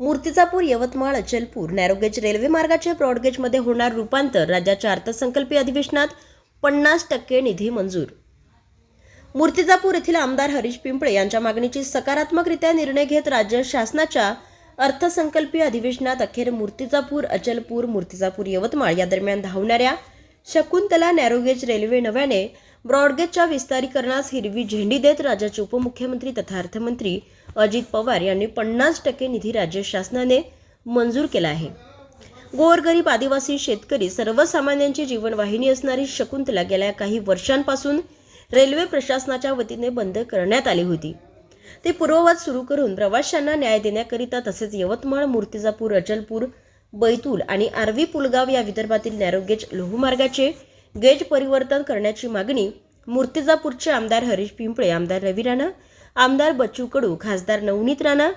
Murtijapur Yavatmal Achalpur narrow gauge railway मार्गाचे ब्रॉडगेजमध्ये होणार रूपांतर राज्याच्या अर्थसंकल्पीय अधिवेशनात पन्नास टक्के निधी मंजूर. मूर्तिजापूर येथील आमदार हरीश पिंपळे यांच्या मागणीची सकारात्मकरित्या निर्णय घेत राज्य शासनाच्या अर्थसंकल्पीय अधिवेशनात अखेर मूर्तिजापूर अचलपूर मूर्तिजापूर यवतमाळ या दरम्यान धावणाऱ्या शकुंतला नॅरोगेज रेल्वे नव्याने ब्रॉडगेजच्या विस्तारीकरणास हिरवी झेंडी देत राज्याचे उपमुख्यमंत्री तथा अर्थमंत्री अजित पवार यांनी पन्नास टक्के निधी राज्य शासनाने मंजूर केला आहे. गोरगरीब आदिवासी शेतकरी सर्वसामान्यांची जीवनवाहिनी असणारी शकुंतला गेल्या काही वर्षांपासून रेल्वे प्रशासनाच्या वतीने बंद करण्यात आली होती. ते पूर्ववत सुरू करून प्रवाशांना न्याय देण्याकरिता तसेच यवतमाळ मूर्तिजापूर अचलपूर बैतूल आणि आर्वी पुलगाव या विदर्भातील नॅरोगेज लोहमार्गाचे गेज परिवर्तन करण्याची मागणी मूर्तिजापूरचे आमदार हरीश पिंपळे आमदार रवी राणा आमदार बच्चू कडू खासदार नवनीत राणा